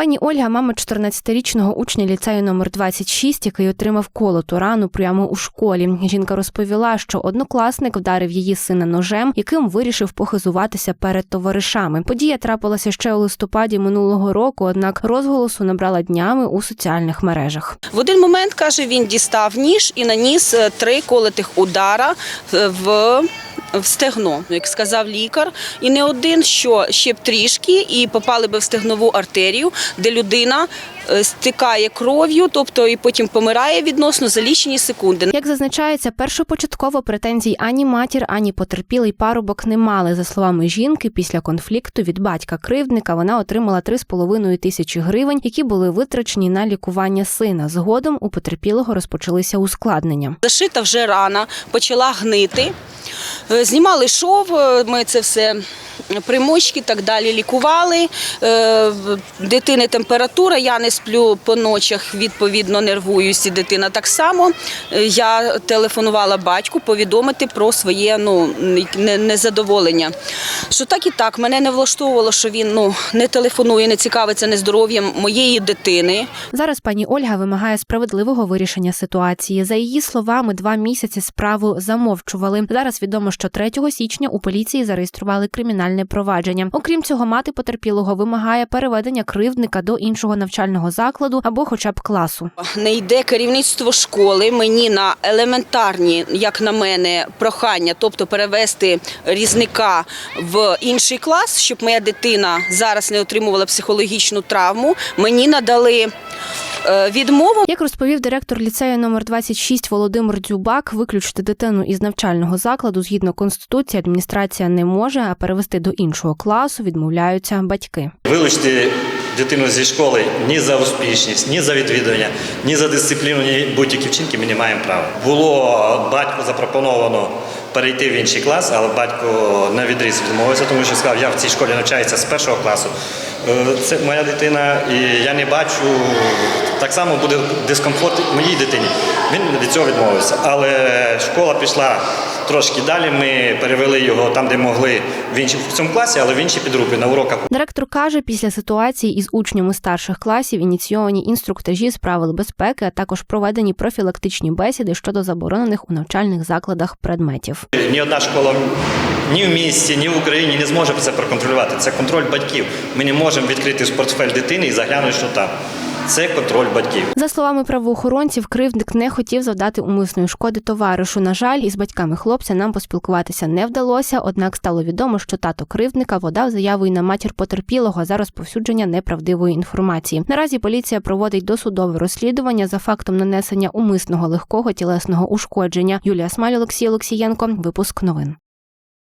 Пані Ольга, мама 14-річного учня ліцею номер 26, який отримав колоту рану прямо у школі. Жінка розповіла, що однокласник вдарив її сина ножем, яким вирішив похизуватися перед товаришами. Подія трапилася ще у листопаді минулого року, однак розголосу набрала днями у соціальних мережах. В один момент каже, він дістав ніж і наніс е, три колотих удара е, в. В стегно, як сказав лікар, і не один, що ще б трішки, і попали би в стегнову артерію, де людина е, стикає кров'ю, тобто і потім помирає відносно за лічені секунди. Як зазначається, першопочатково претензій ані матір, ані потерпілий парубок не мали. За словами жінки, після конфлікту від батька кривдника вона отримала 3,5 тисячі гривень, які були витрачені на лікування сина. Згодом у потерпілого розпочалися ускладнення. Зашита вже рана, почала гнити. Е, Знімали шов, е, ми це все примочки, так далі лікували. Е, Дитини температура, я не сплю по ночах, відповідно нервуюсь, і дитина так само. Е, Я телефонувала батьку повідомити про своє ну, незадоволення. Що так і так, мене не влаштовувало, що він ну, не телефонує, не цікавиться нездоров'ям моєї дитини. Зараз пані Ольга вимагає справедливого вирішення ситуації. За її словами, два місяці справу замовчували. Зараз відомо, що 3 січня у поліції зареєстрували кримінальне провадження. Окрім цього, мати потерпілого вимагає переведення кривдника до іншого навчального закладу або, хоча б класу. Не йде керівництво школи мені на елементарні, як на мене, прохання, тобто перевести різника в інший клас, щоб моя дитина зараз не отримувала психологічну травму. Мені надали відмову. Як розповів директор ліцею номер 26 Володимир Дзюбак, виключити дитину із навчального закладу згідно конституції адміністрація не може, а перевести до іншого класу відмовляються батьки. Вилучити дитину зі школи ні за успішність, ні за відвідування, ні за дисципліну, ні будь-які вчинки ми не маємо права. Було батьку запропоновано перейти в інший клас, але батько на відріз відмовився, тому що сказав, я в цій школі навчаюся з першого класу. Е, Це моя дитина, і я не бачу. Так само буде дискомфорт моїй дитині. Він від цього відмовився. Але школа пішла трошки далі. Ми перевели його там, де могли в інші в цьому класі, але в інші підрупи на уроках Директор каже, після ситуації із учнями старших класів ініційовані інструктажі з правил безпеки, а також проведені профілактичні бесіди щодо заборонених у навчальних закладах предметів. Ні одна школа ні в місті, ні в Україні не зможе це проконтролювати. Це контроль батьків. Ми не можемо відкрити портфель дитини і заглянути, що там. Це контроль батьків. За словами правоохоронців, кривдник не хотів завдати умисної шкоди товаришу. На жаль, із батьками хлопця нам поспілкуватися не вдалося. Однак стало відомо, що тато кривдника подав заяву і на матір потерпілого за розповсюдження неправдивої інформації. Наразі поліція проводить досудове розслідування за фактом нанесення умисного легкого тілесного ушкодження. Юлія Смаль, Олексій Олексієнко. Випуск новин.